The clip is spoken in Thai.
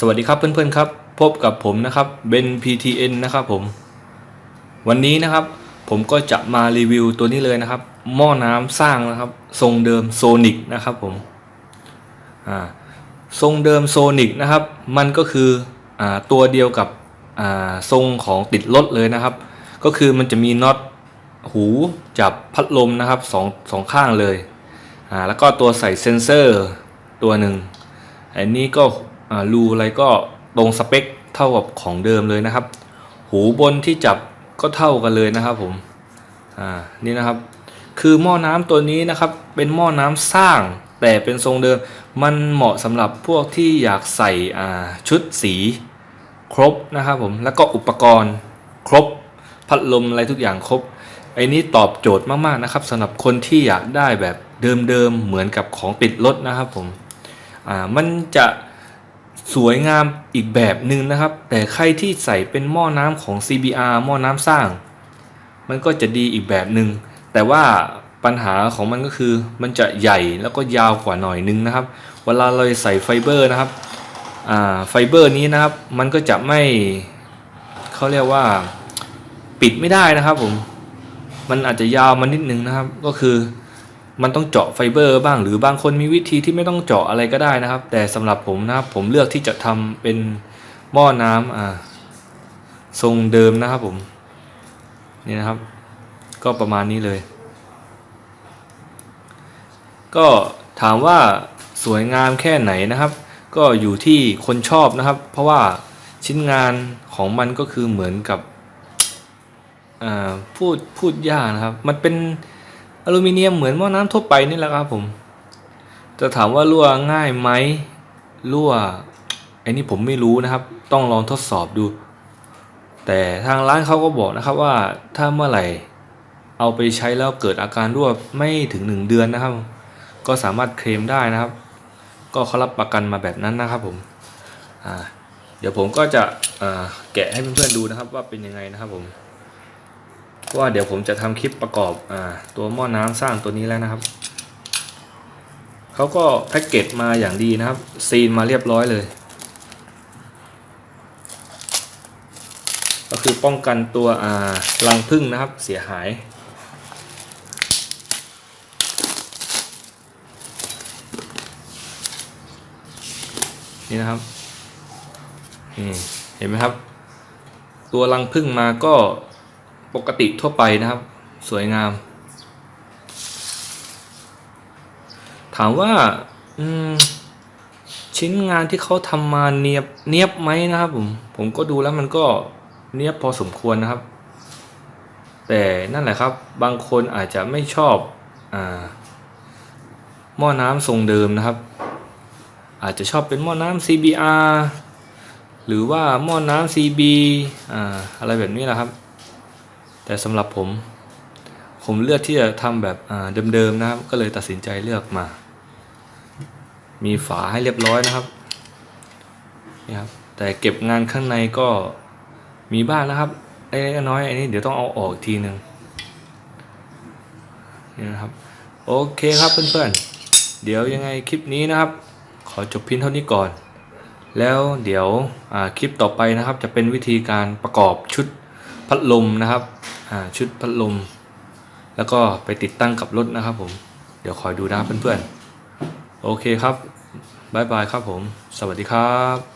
สวัสดีครับเพื่อนๆครับพบกับผมนะครับเบน PTN นะครับผม วันนี้นะครับ ผมก็จะมารีวิวตัวนี้เลยนะครับ หม้อน้ำสร้างนะครับ ทรงเดิมโซนิกนะครับผมทรงเดิมโซนิกนะครับ มันก็คืออตัวเดียวกับทรงของติดรถเลยนะครับ ก็คือมันจะมีน็อตหูจับพัดลมนะครับสองสองข้างเลยแล้วก็ตัวใส่เซนเซอร์ตัวหนึ่งอันนี้ก็ รูอะไรก็ตรงสเปคเท่ากับของเดิมเลยนะครับ หูบนที่จับก็เท่ากันเลยนะครับผมอ่านี่นะครับคือหม้อน้ำตัวนี้นะครับเป็นหม้อน้ำสร้างแต่เป็นทรงเดิมมันเหมาะสำหรับพวกที่อยากใส่อ่าชุดสีครบนะครับผมแล้วก็อุปกรณ์ครบพัดลมอะไรทุกอย่างครบไอ้นี้ตอบโจทย์มากๆนะครับสำหรับคนที่อยากได้แบบเดิมๆเหมือนกับของติดรถนะครับผมอ่ามันจะ สวยงามอีกแบบหนึ่งนะครับ แต่ใครที่ใส่เป็นหม้อน้ำของ CBR หม้อน้ำสร้าง มันก็จะดีอีกแบบหนึ่งแต่ว่าปัญหาของมันก็คือมันจะใหญ่แล้วก็ยาวกว่าหน่อยนึงนะครับ เวลาเราใส่ไฟเบอร์นะครับไฟเบอร์นี้นะครับ มันก็จะไม่เขาเรียกว่าปิดไม่ได้นะครับผม มันอาจจะยาวมานิดนึงนะครับ ก็คือ มันต้องเจาะไฟเบอร์บ้างหรือบางคนมีวิธีที่ไม่ต้องเจาะอะไรก็ได้นะครับ แต่สำหรับผมนะครับผมเลือกที่จะทำเป็นหม้อน้ำอ่าทรงเดิมนะครับผมนี่นะครับ ก็ประมาณนี้เลย ก็ถามว่าสวยงามแค่ไหนนะครับ ก็อยู่ที่คนชอบนะครับ เพราะว่าชิ้นงานของมันก็คือเหมือนกับพูดพูดยากนะครับ มันเป็น อลูมิเนียมเหมือนหม้อน้ำทั่วไปนี่แหละครับผม จะถามว่ารั่วง่ายไหมรั่วไอ้นี่ผมไม่รู้นะครับ ต้องลองทดสอบดู แต่ทางร้านเขาก็บอกนะครับว่าถ้าเมื่อไหร่เอาไปใช้แล้วเกิดอาการรั่วไม่ถึง 1 เดือนนะครับ ก็สามารถเคลมได้นะครับ ก็เขารับประกันมาแบบนั้นนะครับผมเดี๋ยวผมก็จะแกะให้เพื่อนๆดูนะครับว่าเป็นยังไงนะครับผม เพราะว่าเดี๋ยวผมจะทำคลิปประกอบอตัวหม้อน้ำสร้างตัวนี้แล้วนะครับ เขาก็แพ็กเกจมาอย่างดีนะครับ ซีนมาเรียบร้อยเลย ก็คือป้องกันตัวรังผึ้งนะครับเสียหายนี่นะครับนี่เห็นไหมครับ ตัวรังผึ้งมาก็ ปกติทั่วไปนะครับ สวยงาม ถามว่าชิ้นงานที่เขาทำมาเนียบเนียบไหมนะครับผมผมก็ดูแล้วมันก็เนียบพอสมควรนะครับ แต่นั่นแหละครับ บางคนอาจจะไม่ชอบอหม้อน้ำทรงเดิมนะครับ อาจจะชอบเป็นหม้อน้ำ CBR หรือว่าหม้อน้ำ CB ออะไรแบบนี้แหละครับ แต่สำหรับผม ผมเลือกที่จะทำแบบเดิมๆนะครับ ก็เลยตัดสินใจเลือกมา มีฝาให้เรียบร้อยนะครับนี่ครับ แต่เก็บงานข้างในก็มีบ้างนะครับเล็กๆน้อยๆอันนี้เดี๋ยวต้องเอาออกทีหนึ่งนี่นะครับ โอเคครับเพื่อนๆ เดี๋ยวยังไงคลิปนี้นะครับ ขอจบเพียงเท่านี้ก่อน แล้วเดี๋ยวคลิปต่อไปนะครับ จะเป็นวิธีการประกอบชุดพัดลมนะครับ ชุดพัดลม แล้วก็ไปติดตั้งกับรถนะครับผม เดี๋ยวคอยดูนะเพื่อนๆ โอเคครับบ๊ายบายครับผม สวัสดีครับ